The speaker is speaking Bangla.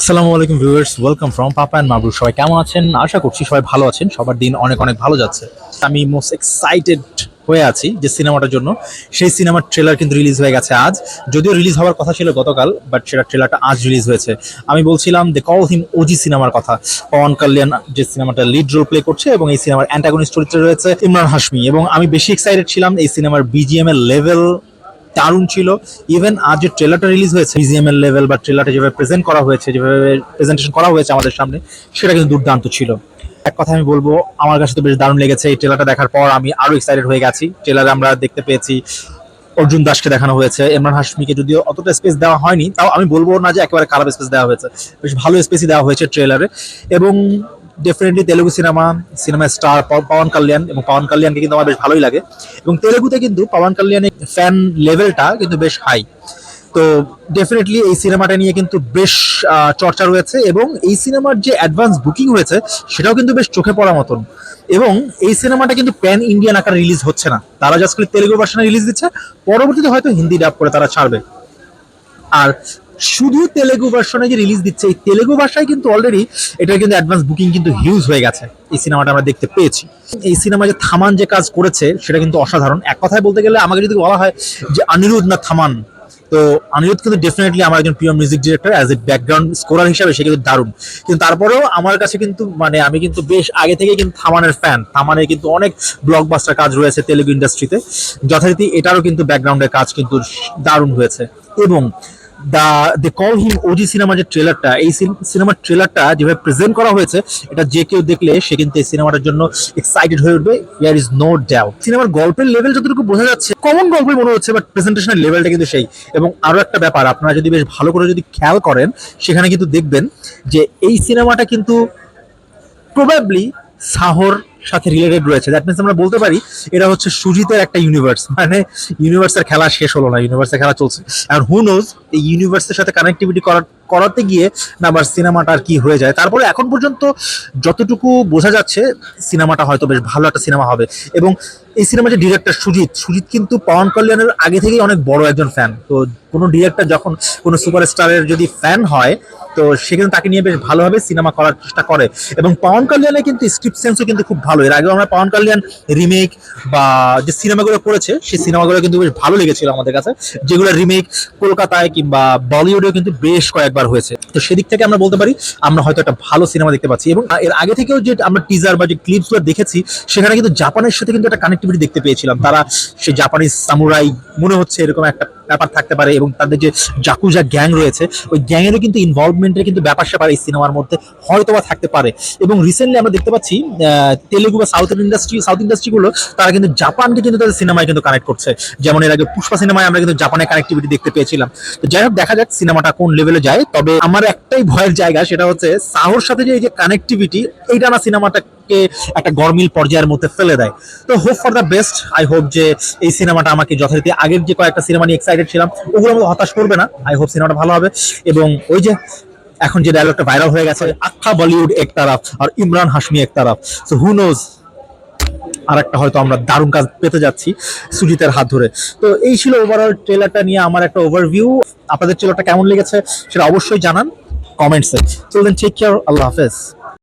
আসসালামু আলাইকুম viewers welcome from papa and মাবরু সবাই কেমন আছেন? আশা করছি সবাই ভালো আছেন। সবার দিন অনেক অনেক ভালো যাচ্ছে। আমি মোস্ট এক্সাইটেড হয়ে আছি যে সিনেমাটার জন্য। সেই সিনেমার ট্রেলার কিন্তু রিলিজ হয়ে গেছে আজ। যদিও রিলিজ হওয়ার কথা ছিল গতকাল বাট সেটা ট্রেলারটা আজ রিলিজ হয়েছে। আমি বলছিলাম দে কল হিম ওজি সিনেমার কথা। পবন কল্যাণ যে সিনেমাটা লিড রোল প্লে করছে এবং এই সিনেমার অ্যান্টাগনিস্ট চরিত্রে রয়েছে ইমরান হাসমি এবং আমি বেশি এক্সাইটেড ছিলাম এই সিনেমার বিজিএম এর লেভেল দারুণ ছিল। ইভেন আজ যে ট্রেলারটা রিলিজ হয়েছে বিজিএম এর লেভেল বা ট্রেলারটা যেভাবে প্রেজেন্ট করা হয়েছে, যেভাবে প্রেজেন্টেশন করা হয়েছে আমাদের সামনে, সেটা কিন্তু দুর্দান্ত ছিল। এক কথা আমি বলব, আমার কাছে তো বেশ দারুণ লেগেছে এই ট্রেলারটা দেখার পর। আমি আরও এক্সাইটেড হয়ে গেছি। ট্রেলারে আমরা দেখতে পেয়েছি, অর্জুন দাসকে দেখানো হয়েছে, ইমরান হাশমিকে যদিও অতটা স্পেস দেওয়া হয়নি, তাও আমি বলব না যে একেবারে খারাপ স্পেস দেওয়া হয়েছে। বেশ ভালো স্পেসই দেওয়া হয়েছে ট্রেলারে এবং definitely Telugu cinema cinema star Pawan Kalyan এবং পবন কল্যাণকে কিন্তু আমার বেশ ভালোই লাগে। এবং তেলেগুতে কিন্তু পবন কল্যাণের ফ্যান লেভেলটা কিন্তু বেশ হাই তো ডেফিনেটলি এই সিনেমাটা নিয়ে কিন্তু বেশ চর্চা রয়েছে এবং এই সিনেমার যে অ্যাডভান্স বুকিং হয়েছে, সেটাও কিন্তু বেশ চোখে পড়ার মতন। এবং এই সিনেমাটা কিন্তু প্যান ইন্ডিয়ান আকারে রিলিজ হচ্ছে না। তারা জাস্ট খালি তেলেগু ভার্সনে রিলিজ দিচ্ছে, পরবর্তীতে হয়তো হিন্দি ডাব করে তারা ছাড়বে। আর শুধু তেলেগু ভার্সনে যে রিলিজ দিচ্ছে, এই তেলেগু ভাষায় কিন্তু অলরেডি এটা কিন্তু অ্যাডভান্স বুকিং কিন্তু হিউজ হয়ে গেছে। এই সিনেমাটা আমরা দেখতে পেয়েছি। এই সিনেমা যে থামান যে কাজ করেছে, সেটা কিন্তু অসাধারণ। এক কথায় বলতে গেলে আমাকে যদি বলা হয় যে অনিরুদ্ধ না থামান, তো অনিরুদ্ধ কিন্তু ডেফিনেটলি আমার একজন প্রিয় music director as a background scorer হিসাবে, সে কিন্তু দারুণ। কিন্তু তারপরেও আমার কাছে কিন্তু মানে আমি কিন্তু বেশ আগে থেকেই কিন্তু থামানের ফ্যান থামানের কিন্তু অনেক ব্লকবাস্টার কাজ রয়েছে তেলেগু ইন্ডাস্ট্রিতে যথারীতি এটারও কিন্তু ব্যাকগ্রাউন্ডের কাজ কিন্তু দারুণ হয়েছে। এবং the they call him OG cinema যে ট্রেলারটা এই সিনেমার ট্রেলারটা যেভাবে প্রেজেন্ট করা হয়েছে, এটা যে কেউ দেখলে সে কিন্তু এই সিনেমাটার জন্য এক্সাইটেড হয়ে উঠবে হিয়ার ইজ নো ডাউট সিনেমার গল্পের লেভেল যতটুকু বোঝা যাচ্ছে কমন গল্পই মনে হচ্ছে বাট প্রেজেন্টেশনের লেভেলটা কিন্তু সেই। এবং আরও একটা ব্যাপার, আপনারা যদি বেশ ভালো করে যদি খেয়াল করেন, সেখানে কিন্তু দেখবেন যে এই সিনেমাটা কিন্তু প্রবাবলি সাহর সাথে রিলেটেড রয়েছে। দ্যাট মিনস আমরা বলতে পারি, এটা হচ্ছে সুজিতের একটা ইউনিভার্স মানে ইউনিভার্সের খেলা শেষ হলো না ইউনিভার্সের খেলা চলছে। আর হু নোজ এই ইউনিভার্সের সাথে কানেক্টিভিটি করাতে গিয়ে না আবার সিনেমাটা আর কি হয়ে যায়। তারপরে এখন পর্যন্ত যতটুকু বোঝা যাচ্ছে সিনেমাটা হয়তো বেশ ভালো একটা সিনেমা হবে। এবং এই সিনেমার যে ডিরেক্টর সুজিত সুজিত কিন্তু পবন কল্যাণের আগে থেকেই অনেক বড় একজন ফ্যান তো কোনো ডিরেক্টর যখন কোনো সুপারস্টারের যদি ফ্যান হয়, তো সে কিন্তু তাকে নিয়ে বেশ ভালোভাবে সিনেমা করার চেষ্টা করে। এবং পবন কল্যাণের কিন্তু স্ক্রিপ্ট সেন্সও কিন্তু খুব ভালো। এর আগেও আমরা পবন কল্যাণ রিমেক বা যে সিনেমাগুলো করেছে, সেই সিনেমাগুলো কিন্তু বেশ ভালো লেগেছিল আমাদের কাছে। যেগুলো রিমেক কলকাতায় কিংবা বলিউডেও কিন্তু বেশ কয়েকবার হয়েছে। তো সেদিক থেকে আমরা বলতে পারি, আমরা হয়তো একটা ভালো সিনেমা দেখতে পাচ্ছি এবং এর আগে থেকেও যে আমরা টিজার বা যে ক্লিপসগুলো দেখেছি, সেখানে কিন্তু জাপানের সাথে কিন্তু একটা কানেক্টিভিটি দেখতে পেয়েছিলাম। তারা সে জাপানিজ সামুরাই মনে হচ্ছে এরকম একটা ব্যাপার থাকতে পারে এবং তাদের যে জাকুজা গ্যাং রয়েছে, ওই গ্যাংয়েরও কিন্তু ইনভলভমেন্টের কিন্তু ব্যাপার স্যাপার এই সিনেমার মধ্যে হয়তো বা থাকতে পারে। এবং রিসেন্টলি আমরা দেখতে পাচ্ছি তেলেগু বা সাউথ ইন্ডাস্ট্রি সাউথ ইন্ডাস্ট্রিগুলো তারা কিন্তু জাপানকে কিন্তু তাদের সিনেমায় কিন্তু কানেক্ট করছে। যেমন এর আগে পুষ্পা সিনেমায় আমরা কিন্তু জাপানের কানেক্টিভিটি দেখতে পেয়েছিলাম। তো যাই হোক, দেখা যাক সিনেমাটা কোন লেভেলে যায়। তবে আমার একটাই ভয়ের জায়গা, সেটা হচ্ছে, সাহর সাথে যে এই যে কানেক্টিভিটি এইটা না সিনেমাটাকে একটা গরমিল পর্যায়ের মধ্যে ফেলে দেয়। তো hope for the best I hope যে এই সিনেমাটা আমাকে যথারীতি আগের যে কয়েকটা সিনেমা নিয়ে এক্সাইটেড ছিলাম ওগুলো আমাকে হতাশ করবে না। আই হোপ সিনেমাটা ভালো হবে। এবং ওই যে এখন যে ডায়লগটা ভাইরাল হয়ে গেছে আখ্যা বলিউড এক তারাফ আর ইমরান হাশমি এক তারাফ। সো হু নোজ আর একটা হয়তো আমরা দারুণ কাজ পেতে যাচ্ছি সুজিতের হাত ধরে। তো এই ছিল ওভারঅল ট্রেলারটা নিয়ে আমার একটা ওভারভিউ আপনাদের ট্রেলারটা কেমন লেগেছে সেটা অবশ্যই জানান কমেন্টসে চলবেন টেক কেয়ার আল্লাহ হাফেজ।